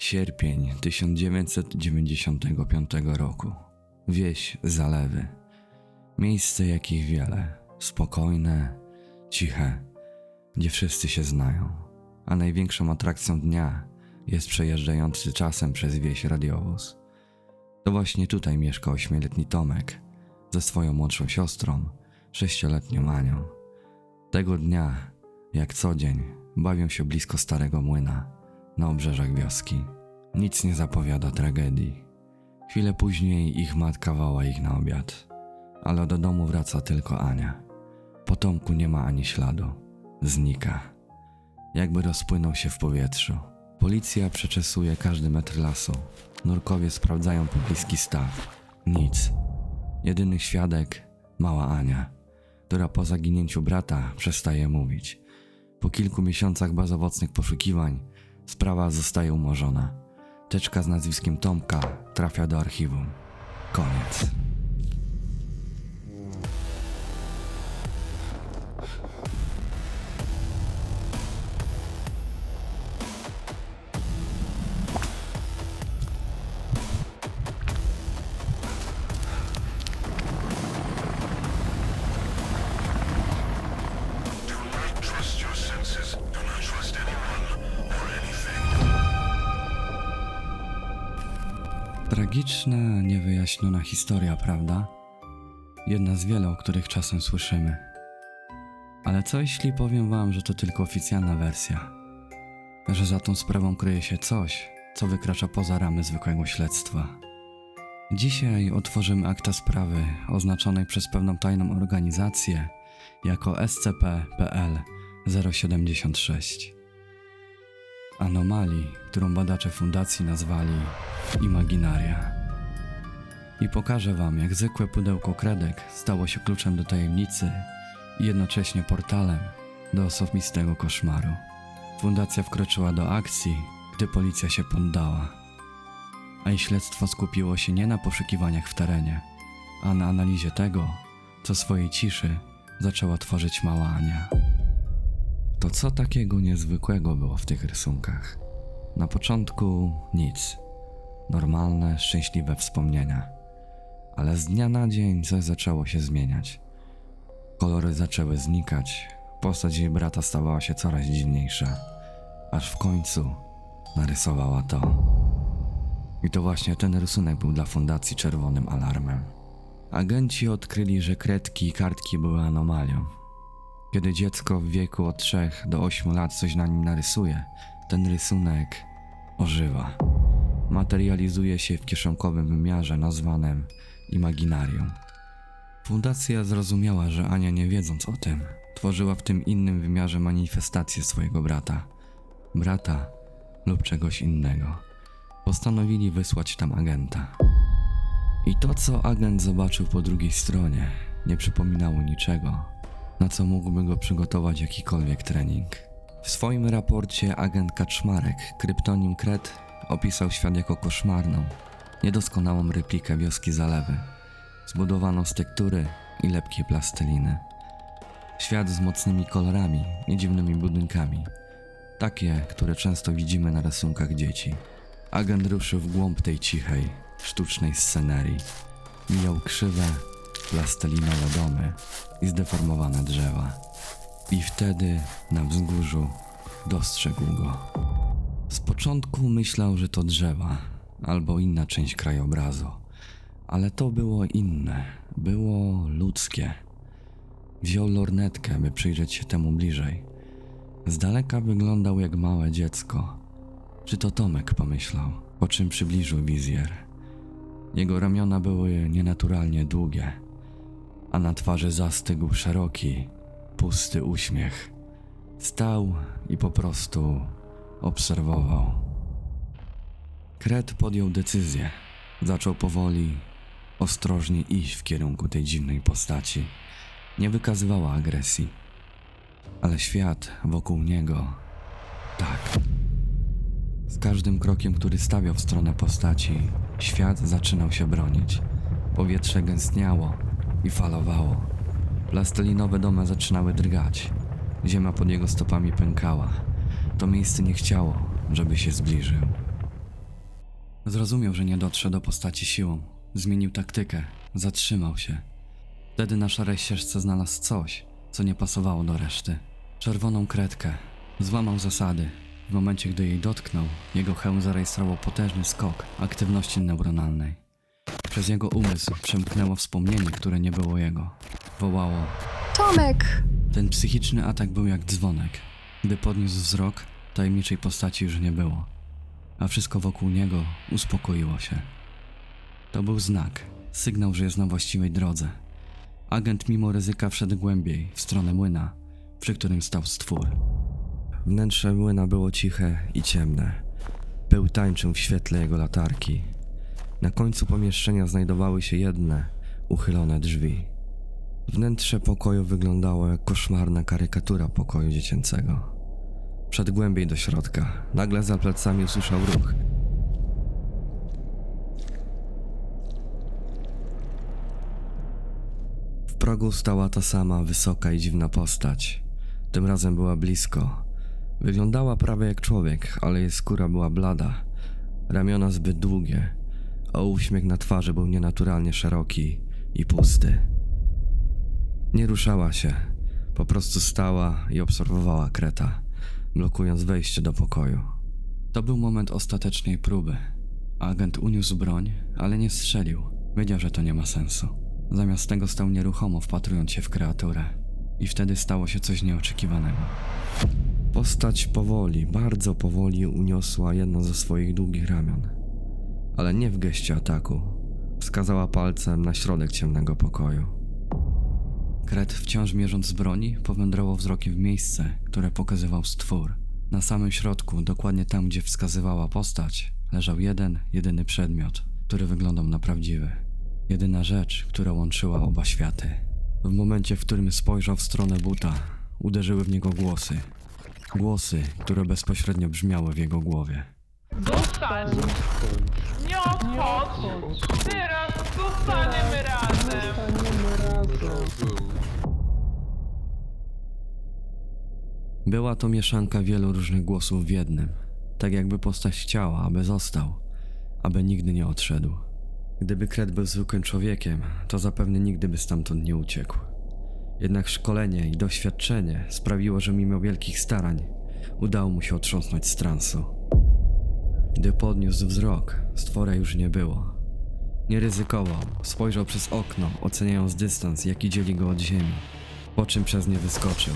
Sierpień 1995 roku. Wieś Zalewy. Miejsce jakich wiele. Spokojne, ciche, gdzie wszyscy się znają. A największą atrakcją dnia jest przejeżdżający czasem przez wieś radiowóz. To właśnie tutaj mieszka ośmioletni Tomek ze swoją młodszą siostrą, sześcioletnią Anią. Tego dnia, jak co dzień, bawią się blisko starego młyna na obrzeżach wioski. Nic nie zapowiada tragedii. Chwilę później ich matka woła ich na obiad, ale do domu wraca tylko Ania. Po Tomku nie ma ani śladu. Znika. Jakby rozpłynął się w powietrzu. Policja przeczesuje każdy metr lasu. Nurkowie sprawdzają pobliski staw. Nic. Jedyny świadek mała Ania, która po zaginięciu brata przestaje mówić. Po kilku miesiącach bezowocnych poszukiwań sprawa zostaje umorzona. Teczka z nazwiskiem Tomka trafia do archiwum. Koniec. Tragiczna, niewyjaśniona historia, prawda? Jedna z wielu, o których czasem słyszymy. Ale co jeśli powiem wam, że to tylko oficjalna wersja? Że za tą sprawą kryje się coś, co wykracza poza ramy zwykłego śledztwa. Dzisiaj otworzymy akta sprawy oznaczonej przez pewną tajną organizację jako SCP-PL 076 anomalii, którą badacze fundacji nazwali Imaginaria. I pokażę wam, jak zwykłe pudełko kredek stało się kluczem do tajemnicy i jednocześnie portalem do osobistego koszmaru. Fundacja wkroczyła do akcji, gdy policja się poddała. A jej śledztwo skupiło się nie na poszukiwaniach w terenie, a na analizie tego, co swojej ciszy zaczęła tworzyć mała Ania. To co takiego niezwykłego było w tych rysunkach? Na początku nic. Normalne, szczęśliwe wspomnienia. Ale z dnia na dzień coś zaczęło się zmieniać. Kolory zaczęły znikać, postać jej brata stawała się coraz dziwniejsza, aż w końcu narysowała to. I to właśnie ten rysunek był dla fundacji czerwonym alarmem. Agenci odkryli, że kredki i kartki były anomalią. Kiedy dziecko w wieku od 3 do 8 lat coś na nim narysuje, ten rysunek ożywa. Materializuje się w kieszonkowym wymiarze nazwanym imaginarium. Fundacja zrozumiała, że Ania nie wiedząc o tym, tworzyła w tym innym wymiarze manifestację swojego brata. Brata lub czegoś innego. Postanowili wysłać tam agenta. I to, co agent zobaczył po drugiej stronie, nie przypominało niczego, na co mógłby go przygotować jakikolwiek trening. W swoim raporcie agent Kaczmarek, kryptonim Kret, opisał świat jako koszmarną, niedoskonałą replikę wioski Zalewy, zbudowaną z tektury i lepkiej plasteliny. Świat z mocnymi kolorami i dziwnymi budynkami, takie, które często widzimy na rysunkach dzieci. Agent ruszył w głąb tej cichej, sztucznej scenerii. Mijał krzywe, plastelinowe domy i zdeformowane drzewa. I wtedy na wzgórzu dostrzegł go. Z początku myślał, że to drzewa albo inna część krajobrazu, ale to było inne, było ludzkie. Wziął lornetkę, by przyjrzeć się temu bliżej. Z daleka wyglądał jak małe dziecko. Czy to Tomek pomyślał, po czym przybliżył wizjer. Jego ramiona były nienaturalnie długie, a na twarzy zastygł szeroki, pusty uśmiech. Stał i po prostu obserwował. Kret podjął decyzję. Zaczął powoli, ostrożnie iść w kierunku tej dziwnej postaci. Nie wykazywała agresji, ale świat wokół niego tak. Z każdym krokiem, który stawiał w stronę postaci, świat zaczynał się bronić. Powietrze gęstniało i falowało. Plastelinowe domy zaczynały drgać. Ziemia pod jego stopami pękała. To miejsce nie chciało, żeby się zbliżył. Zrozumiał, że nie dotrze do postaci siłą. Zmienił taktykę, zatrzymał się. Wtedy na szarej ścieżce znalazł coś, co nie pasowało do reszty. Czerwoną kredkę. Złamał zasady. W momencie, gdy jej dotknął, jego hełm zarejestrował potężny skok aktywności neuronalnej. Przez jego umysł przemknęło wspomnienie, które nie było jego. Wołało Tomek! ten psychiczny atak był jak dzwonek. Gdy podniósł wzrok, tajemniczej postaci już nie było, a wszystko wokół niego uspokoiło się. To był znak, sygnał, że jest na właściwej drodze. Agent mimo ryzyka wszedł głębiej, w stronę młyna, przy którym stał stwór. Wnętrze młyna było ciche i ciemne. Pył tańczył w świetle jego latarki. Na końcu pomieszczenia znajdowały się jedne, uchylone drzwi. Wnętrze pokoju wyglądało jak koszmarna karykatura pokoju dziecięcego. Wszedł głębiej do środka. Nagle za plecami usłyszał ruch. W progu stała ta sama wysoka i dziwna postać. Tym razem była blisko. Wyglądała prawie jak człowiek, ale jej skóra była blada, ramiona zbyt długie, a uśmiech na twarzy był nienaturalnie szeroki i pusty. Nie ruszała się, po prostu stała i obserwowała Kreta, blokując wejście do pokoju. To był moment ostatecznej próby. Agent uniósł broń, ale nie strzelił. Wiedział, że to nie ma sensu. Zamiast tego stał nieruchomo, wpatrując się w kreaturę. I wtedy stało się coś nieoczekiwanego. Postać powoli, bardzo powoli uniosła jedno ze swoich długich ramion. Ale nie w geście ataku. Wskazała palcem na środek ciemnego pokoju. Kret, wciąż mierząc z broni, powędrował wzrokiem w miejsce, które pokazywał stwór. Na samym środku, dokładnie tam, gdzie wskazywała postać, leżał jeden, jedyny przedmiot, który wyglądał na prawdziwy. Jedyna rzecz, która łączyła oba światy. W momencie, w którym spojrzał w stronę buta, uderzyły w niego głosy. Głosy, które bezpośrednio brzmiały w jego głowie. Zostań! Nie odchodź! Teraz zostaniemy razem! Była to mieszanka wielu różnych głosów w jednym. Tak jakby postać chciała, aby został, aby nigdy nie odszedł. Gdyby Kret był zwykłym człowiekiem, to zapewne nigdy by stamtąd nie uciekł. Jednak szkolenie i doświadczenie sprawiło, że mimo wielkich starań udało mu się otrząsnąć z transu. Gdy podniósł wzrok, stwora już nie było. Nie ryzykował, spojrzał przez okno, oceniając dystans, jaki dzieli go od ziemi, po czym przez nie wyskoczył.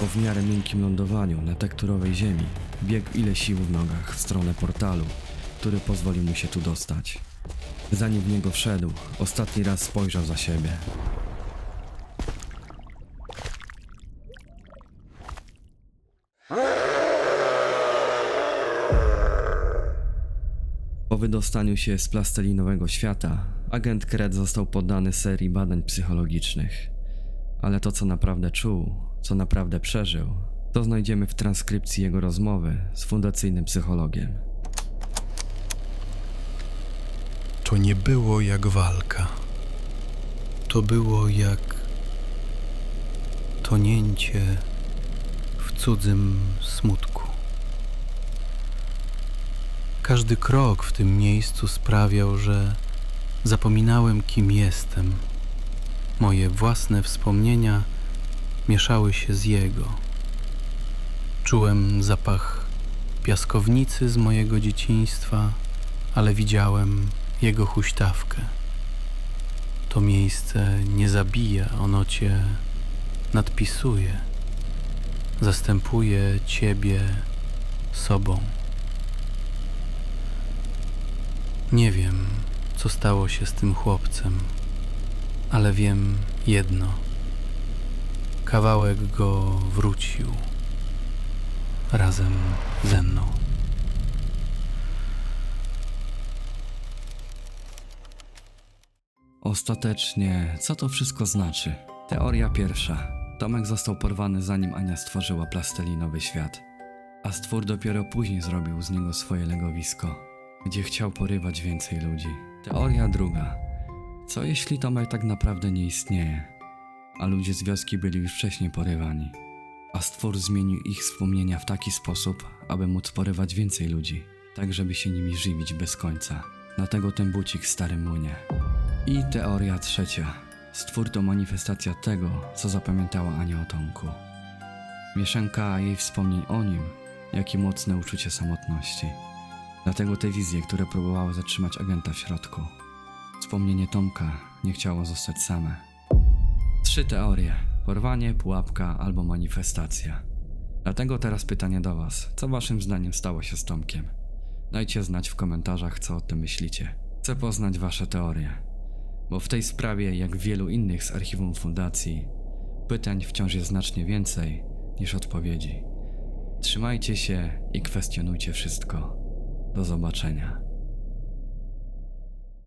Po w miarę miękkim lądowaniu na tekturowej ziemi biegł ile sił w nogach w stronę portalu, który pozwolił mu się tu dostać. Zanim w niego wszedł, ostatni raz spojrzał za siebie. Wydostaniu się z plastelinowego świata, agent Kret został poddany serii badań psychologicznych. Ale to, co naprawdę czuł, co naprawdę przeżył, to znajdziemy w transkrypcji jego rozmowy z fundacyjnym psychologiem. To nie było jak walka. To było jak tonięcie w cudzym smutku. Każdy krok w tym miejscu sprawiał, że zapominałem, kim jestem. Moje własne wspomnienia mieszały się z jego. Czułem zapach piaskownicy z mojego dzieciństwa, ale widziałem jego huśtawkę. To miejsce nie zabija, ono cię nadpisuje, zastępuje ciebie sobą. Nie wiem, co stało się z tym chłopcem, ale wiem jedno. Kawałek go wrócił razem ze mną. Ostatecznie, co to wszystko znaczy? Teoria pierwsza. Tomek został porwany zanim Ania stworzyła plastelinowy świat. A stwór dopiero później zrobił z niego swoje legowisko, gdzie chciał porywać więcej ludzi. Teoria druga. Co jeśli Tomek tak naprawdę nie istnieje, a ludzie z wioski byli już wcześniej porywani, a stwór zmienił ich wspomnienia w taki sposób, aby móc porywać więcej ludzi? tak żeby się nimi żywić bez końca. Dlatego ten bucik w starym młynie. I teoria trzecia. Stwór to manifestacja tego, co zapamiętała Ania o Tomku. Mieszanka jej wspomnień o nim, jak i mocne uczucie samotności. Dlatego te wizje, które próbowały zatrzymać agenta w środku. Wspomnienie Tomka nie chciało zostać same. Trzy teorie: porwanie, pułapka albo manifestacja. Dlatego teraz pytanie do Was: co Waszym zdaniem stało się z Tomkiem? Dajcie znać w komentarzach, co o tym myślicie. Chcę poznać Wasze teorie, bo w tej sprawie, jak w wielu innych z archiwum fundacji, pytań wciąż jest znacznie więcej niż odpowiedzi. Trzymajcie się i kwestionujcie wszystko. Do zobaczenia.